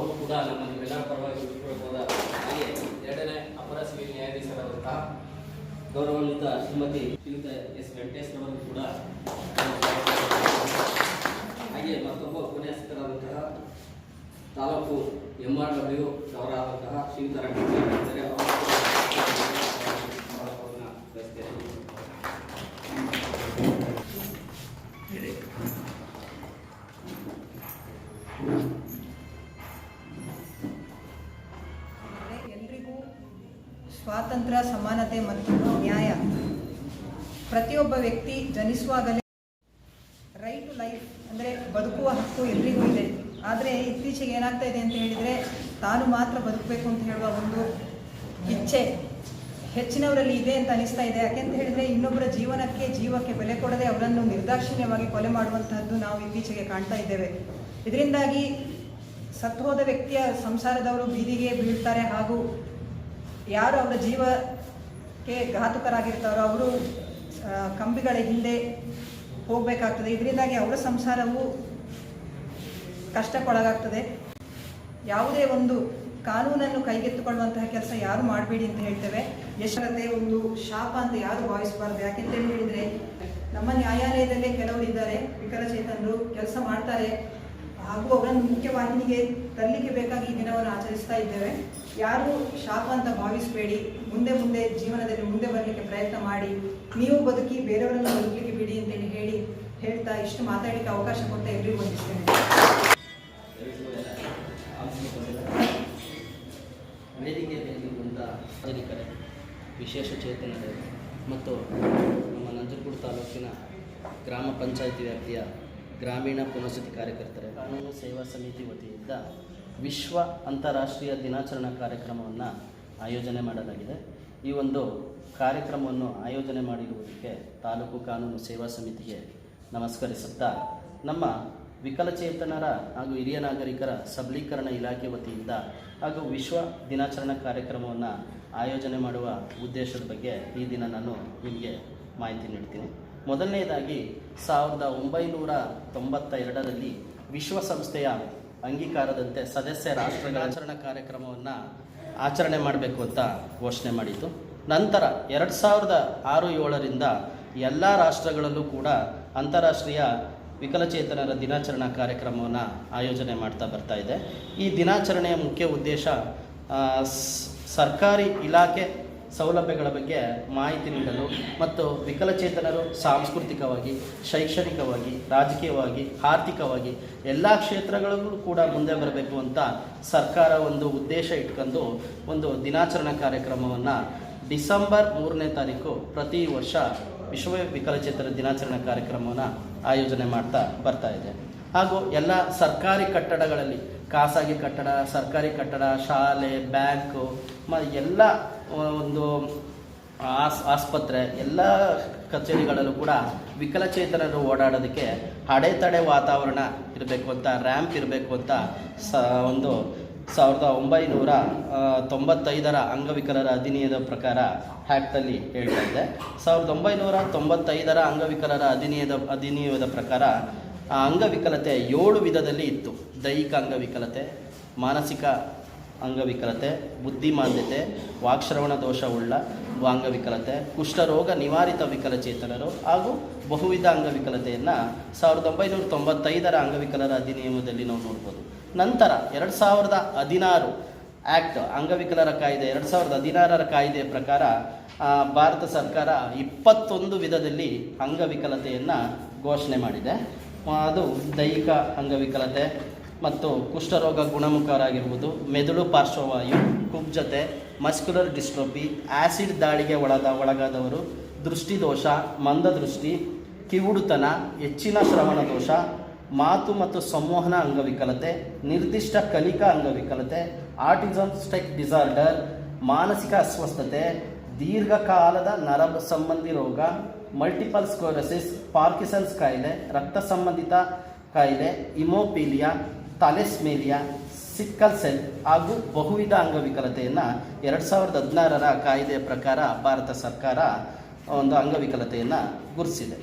ಅವರು ಕೂಡ ನಮ್ಮ ನಿಮ್ಮೆಲ್ಲರ ಪರವಾಗಿ ಹೋದ ಹಾಗೆ ಎರಡನೇ ಅಪರ ಸಿವಿಲ್ ನ್ಯಾಯಾಧೀಶರಾದಂತಹ ಗೌರವಾನ್ವಿತ ಶ್ರೀಮತಿ ಶ್ರೀಯುತ ಎಸ್ ವೆಂಕಟೇಶ್ವರವರು ಕೂಡ ಹಾಗೆ ಮತ್ತೊಬ್ಬ ಉಪನ್ಯಾಸಕರಾದಂತಹ ತಾಲೂಕು ಎಂ ಆರ್ ಡಬ್ಲ್ಯೂ ಅವರಾದಂತಹ ಶ್ರೀಯುತ ರಂಗಸ್ವಾಮಿ ಸ್ವಾತಂತ್ರ್ಯ, ಸಮಾನತೆ ಮತ್ತು ನ್ಯಾಯ. ಪ್ರತಿಯೊಬ್ಬ ವ್ಯಕ್ತಿ ಜನಿಸುವಾಗಲೇ ರೈಟ್ ಟು ಲೈಫ್ ಅಂದರೆ ಬದುಕುವ ಹಕ್ಕು ಎಲ್ರಿಗೂ ಇದೆ. ಆದರೆ ಇತ್ತೀಚೆಗೆ ಏನಾಗ್ತಾ ಇದೆ ಅಂತ ಹೇಳಿದರೆ ತಾನು ಮಾತ್ರ ಬದುಕಬೇಕು ಅಂತ ಹೇಳುವ ಒಂದು ಇಚ್ಛೆ ಹೆಚ್ಚಿನವರಲ್ಲಿ ಇದೆ ಅಂತ ಅನಿಸ್ತಾ ಇದೆ. ಯಾಕೆಂತ ಹೇಳಿದರೆ ಇನ್ನೊಬ್ಬರ ಜೀವನಕ್ಕೆ, ಜೀವಕ್ಕೆ ಬೆಲೆ ಕೊಡದೆ ಅವರನ್ನು ನಿರ್ದಾಕ್ಷಿಣ್ಯವಾಗಿ ಕೊಲೆ ಮಾಡುವಂತಹದ್ದು ನಾವು ಇತ್ತೀಚೆಗೆ ಕಾಣ್ತಾ ಇದ್ದೇವೆ. ಇದರಿಂದಾಗಿ ಸತ್ತು ಹೋದ ವ್ಯಕ್ತಿಯ ಸಂಸಾರದವರು ಬೀದಿಗೆ ಬೀಳ್ತಾರೆ ಹಾಗೂ ಯಾರು ಅವರ ಜೀವಕ್ಕೆ ಘಾತುಕರಾಗಿರ್ತಾರೋ ಅವರು ಕಂಬಿಗಳ ಹಿಂದೆ ಹೋಗಬೇಕಾಗ್ತದೆ. ಇದರಿಂದಾಗಿ ಅವರ ಸಂಸಾರವು ಕಷ್ಟಕ್ಕೊಳಗಾಗ್ತದೆ. ಯಾವುದೇ ಒಂದು ಕಾನೂನನ್ನು ಕೈಗೆತ್ತಿಕೊಳ್ಳುವಂತಹ ಕೆಲಸ ಯಾರು ಮಾಡಬೇಡಿ ಅಂತ ಹೇಳ್ತೇವೆ. ಯಶರತೆ ಒಂದು ಶಾಪ ಅಂತ ಯಾರು ಭಾವಿಸಬಾರ್ದು. ಯಾಕೆಂತ ಹೇಳಿದರೆ, ನಮ್ಮ ನ್ಯಾಯಾಲಯದಲ್ಲೇ ಕೆಲವರು ಇದ್ದಾರೆ. ವಿಕಲಚೇತನರು ಕೆಲಸ ಮಾಡ್ತಾರೆ. ಹಾಗೂ ಅವರನ್ನು ಮುಖ್ಯವಾಹಿನಿಗೆ ತರಲಿಕ್ಕೆ ಬೇಕಾಗಿ ಈ ದಿನವನ್ನು ಇದ್ದೇವೆ. ಯಾರು ಶಾಪ ಅಂತ ಭಾವಿಸಬೇಡಿ. ಮುಂದೆ ಮುಂದೆ ಜೀವನದಲ್ಲಿ ಮುಂದೆ ಬರಲಿಕ್ಕೆ ಪ್ರಯತ್ನ ಮಾಡಿ. ನೀವು ಬದುಕಿ ಬೇರೆಯವರನ್ನು ಬದುಕಲಿಕ್ಕೆ ಬಿಡಿ ಅಂತೇಳಿ ಹೇಳಿ ಹೇಳ್ತಾ ಇಷ್ಟು ಮಾತಾಡಲಿಕ್ಕೆ ಅವಕಾಶ ಕೊಡ್ತಾ ಎಲ್ರಿಗೂ ವೇದಿಕೆ ಬಂದ ವಿಶೇಷ ಚೇತನರೇ ಮತ್ತು ನಮ್ಮ ನಂಜನಗೂಡು ತಾಲೂಕಿನ ಗ್ರಾಮ ಪಂಚಾಯತಿ ವ್ಯಾಪ್ತಿಯ ಗ್ರಾಮೀಣ ಪುನಸ್ಥಿತಿ ಕಾರ್ಯಕರ್ತರೇ ಕಾನೂನು ಸೇವಾ ಸಮಿತಿ ವತಿಯಿಂದ ವಿಶ್ವ ಅಂತಾರಾಷ್ಟ್ರೀಯ ದಿನಾಚರಣಾ ಕಾರ್ಯಕ್ರಮವನ್ನು ಆಯೋಜನೆ ಮಾಡಲಾಗಿದೆ. ಈ ಒಂದು ಕಾರ್ಯಕ್ರಮವನ್ನು ಆಯೋಜನೆ ಮಾಡಿರುವುದಕ್ಕೆ ತಾಲೂಕು ಕಾನೂನು ಸೇವಾ ಸಮಿತಿಗೆ ನಮಸ್ಕರಿಸುತ್ತಾ, ನಮ್ಮ ವಿಕಲಚೇತನರ ಹಾಗೂ ಹಿರಿಯ ನಾಗರಿಕರ ಸಬಲೀಕರಣ ಇಲಾಖೆ ವತಿಯಿಂದ ಹಾಗೂ ವಿಶ್ವ ದಿನಾಚರಣಾ ಕಾರ್ಯಕ್ರಮವನ್ನು ಆಯೋಜನೆ ಮಾಡುವ ಉದ್ದೇಶದ ಬಗ್ಗೆ ಈ ದಿನ ನಾನು ನಿಮಗೆ ಮಾಹಿತಿ ನೀಡ್ತೀನಿ. ಮೊದಲನೆಯದಾಗಿ ಸಾವಿರದ ಒಂಬೈನೂರ ತೊಂಬತ್ತ ಎರಡರಲ್ಲಿ ವಿಶ್ವಸಂಸ್ಥೆಯ ಅಂಗೀಕಾರದಂತೆ ಸದಸ್ಯ ರಾಷ್ಟ್ರಗಳ ಆಚರಣಾ ಕಾರ್ಯಕ್ರಮವನ್ನು ಆಚರಣೆ ಮಾಡಬೇಕು ಅಂತ ಘೋಷಣೆ ಮಾಡಿತು ನಂತರ ಎರಡು ಸಾವಿರದ ಆರು ಏಳರಿಂದ ಎಲ್ಲ ರಾಷ್ಟ್ರಗಳಲ್ಲೂ ಕೂಡ ಅಂತಾರಾಷ್ಟ್ರೀಯ ವಿಕಲಚೇತನರ ದಿನಾಚರಣಾ ಕಾರ್ಯಕ್ರಮವನ್ನು ಆಯೋಜನೆ ಮಾಡ್ತಾ ಬರ್ತಾ ಇದೆ. ಈ ದಿನಾಚರಣೆಯ ಮುಖ್ಯ ಉದ್ದೇಶ ಸರ್ಕಾರಿ ಇಲಾಖೆ ಸೌಲಭ್ಯಗಳ ಬಗ್ಗೆ ಮಾಹಿತಿ ನೀಡಲು ಮತ್ತು ವಿಕಲಚೇತನರು ಸಾಂಸ್ಕೃತಿಕವಾಗಿ, ಶೈಕ್ಷಣಿಕವಾಗಿ, ರಾಜಕೀಯವಾಗಿ, ಆರ್ಥಿಕವಾಗಿ ಎಲ್ಲ ಕ್ಷೇತ್ರಗಳಲ್ಲೂ ಕೂಡ ಮುಂದೆ ಬರಬೇಕು ಅಂತ ಸರ್ಕಾರ ಒಂದು ಉದ್ದೇಶ ಇಟ್ಕೊಂಡು ಒಂದು ದಿನಾಚರಣಾ ಕಾರ್ಯಕ್ರಮವನ್ನು ಡಿಸೆಂಬರ್ ಮೂರನೇ ತಾರೀಕು ಪ್ರತಿ ವರ್ಷ ವಿಶ್ವ ವಿಕಲಚೇತನ ದಿನಾಚರಣೆ ಕಾರ್ಯಕ್ರಮವನ್ನು ಆಯೋಜನೆ ಮಾಡ್ತಾ ಬರ್ತಾ ಇದೆ. ಹಾಗೂ ಎಲ್ಲ ಸರ್ಕಾರಿ ಕಟ್ಟಡಗಳಲ್ಲಿ ಖಾಸಗಿ ಕಟ್ಟಡ, ಸರ್ಕಾರಿ ಕಟ್ಟಡ, ಶಾಲೆ ಬ್ಯಾಂಕು ಮ ಎಲ್ಲ ಒಂದು ಆಸ್, ಆಸ್ಪತ್ರೆ ಎಲ್ಲ ಕಚೇರಿಗಳಲ್ಲೂ ಕೂಡ ವಿಕಲಚೇತನರು ಓಡಾಡೋದಕ್ಕೆ ಅಡೆತಡೆ ವಾತಾವರಣ ಇರಬೇಕು ಅಂತ ರ್ಯಾಂಪ್ ಇರಬೇಕು ಅಂತ ಸ, ಒಂದು ಸಾವಿರದ ಒಂಬೈನೂರ ತೊಂಬತ್ತೈದರ ಅಂಗವಿಕಲರ ಅಧಿನಿಯದ ಪ್ರಕಾರ ಆ್ಯಕ್ಟಲ್ಲಿ ಹೇಳ್ತಾ ಇದೆ. ಸಾವಿರದ ಒಂಬೈನೂರ ತೊಂಬತ್ತೈದರ ಅಂಗವಿಕಲರ ಅಧಿನಿಯದ ಅಧಿನಿಯಮದ ಪ್ರಕಾರ ಆ ಅಂಗವಿಕಲತೆ ಏಳು ವಿಧದಲ್ಲಿ ಇತ್ತು. ದೈಹಿಕ ಅಂಗವಿಕಲತೆ, ಮಾನಸಿಕ ಅಂಗವಿಕಲತೆ, ಬುದ್ಧಿಮಾಂದ್ಯತೆ, ವಾಕ್ಶ್ರವಣ ದೋಷವುಳ್ಳ ಅಂಗವಿಕಲತೆ, ಕುಷ್ಠರೋಗ ನಿವಾರಿತ ವಿಕಲಚೇತನರು ಹಾಗೂ ಬಹುವಿಧ ಅಂಗವಿಕಲತೆಯನ್ನು ಸಾವಿರದ ಒಂಬೈನೂರ ತೊಂಬತ್ತೈದರ ಅಂಗವಿಕಲರ ಅಧಿನಿಯಮದಲ್ಲಿ ನಾವು ನೋಡ್ಬೋದು. ನಂತರ ಎರಡು ಸಾವಿರದ ಹದಿನಾರು ಆ್ಯಕ್ಟ್ ಅಂಗವಿಕಲರ ಕಾಯ್ದೆ, ಎರಡು ಸಾವಿರದ ಹದಿನಾರರ ಕಾಯ್ದೆ ಪ್ರಕಾರ ಭಾರತ ಸರ್ಕಾರ ಇಪ್ಪತ್ತೊಂದು ವಿಧದಲ್ಲಿ ಅಂಗವಿಕಲತೆಯನ್ನು ಘೋಷಣೆ ಮಾಡಿದೆ. ಅದು ದೈಹಿಕ ಅಂಗವಿಕಲತೆ ಮತ್ತು ಕುಷ್ಠರೋಗ ಗುಣಮುಖರಾಗಿರುವುದು, ಮೆದುಳು ಪಾರ್ಶ್ವವಾಯು, ಕುಬ್ಜತೆ, ಮಸ್ಕ್ಯುಲರ್ ಡಿಸ್ಟ್ರೋಪಿ ಆ್ಯಸಿಡ್ ದಾಳಿಗೆ ಒಳದ ಒಳಗಾದವರು, ದೃಷ್ಟಿದೋಷ, ಮಂದದೃಷ್ಟಿ, ಕಿವುಡುತನ, ಹೆಚ್ಚಿನ ಶ್ರವಣ ದೋಷ ಮಾತು ಮತ್ತು ಸಂವಹನ ಅಂಗವಿಕಲತೆ, ನಿರ್ದಿಷ್ಟ ಕಲಿಕಾ ಅಂಗವಿಕಲತೆ ಆರ್ಟಿಸಮ್ ಸ್ಟೆಕ್ ಡಿಸಾರ್ಡರ್, ಮಾನಸಿಕ ಅಸ್ವಸ್ಥತೆ ದೀರ್ಘಕಾಲದ ನರ ಸಂಬಂಧಿ ರೋಗ ಮಲ್ಟಿಪಲ್ ಸ್ಕೋರಸಿಸ್ ಪಾರ್ಕಿಸನ್ಸ್ ಕಾಯಿಲೆ ರಕ್ತ ಸಂಬಂಧಿತ ಕಾಯಿಲೆ ಇಮೋಪೀಲಿಯಾ ಥಾಲೆಸ್ಮೇಲಿಯಾ ಸಿಕ್ಕಲ್ ಸೆಲ್ ಹಾಗೂ ಬಹುವಿಧ ಅಂಗವಿಕಲತೆಯನ್ನು ಎರಡು ಸಾವಿರದ ಹದಿನಾರರ ಕಾಯ್ದೆಯ ಪ್ರಕಾರ ಭಾರತ ಸರ್ಕಾರ ಒಂದು ಅಂಗವಿಕಲತೆಯನ್ನು ಗುರುತಿಸಿದೆ.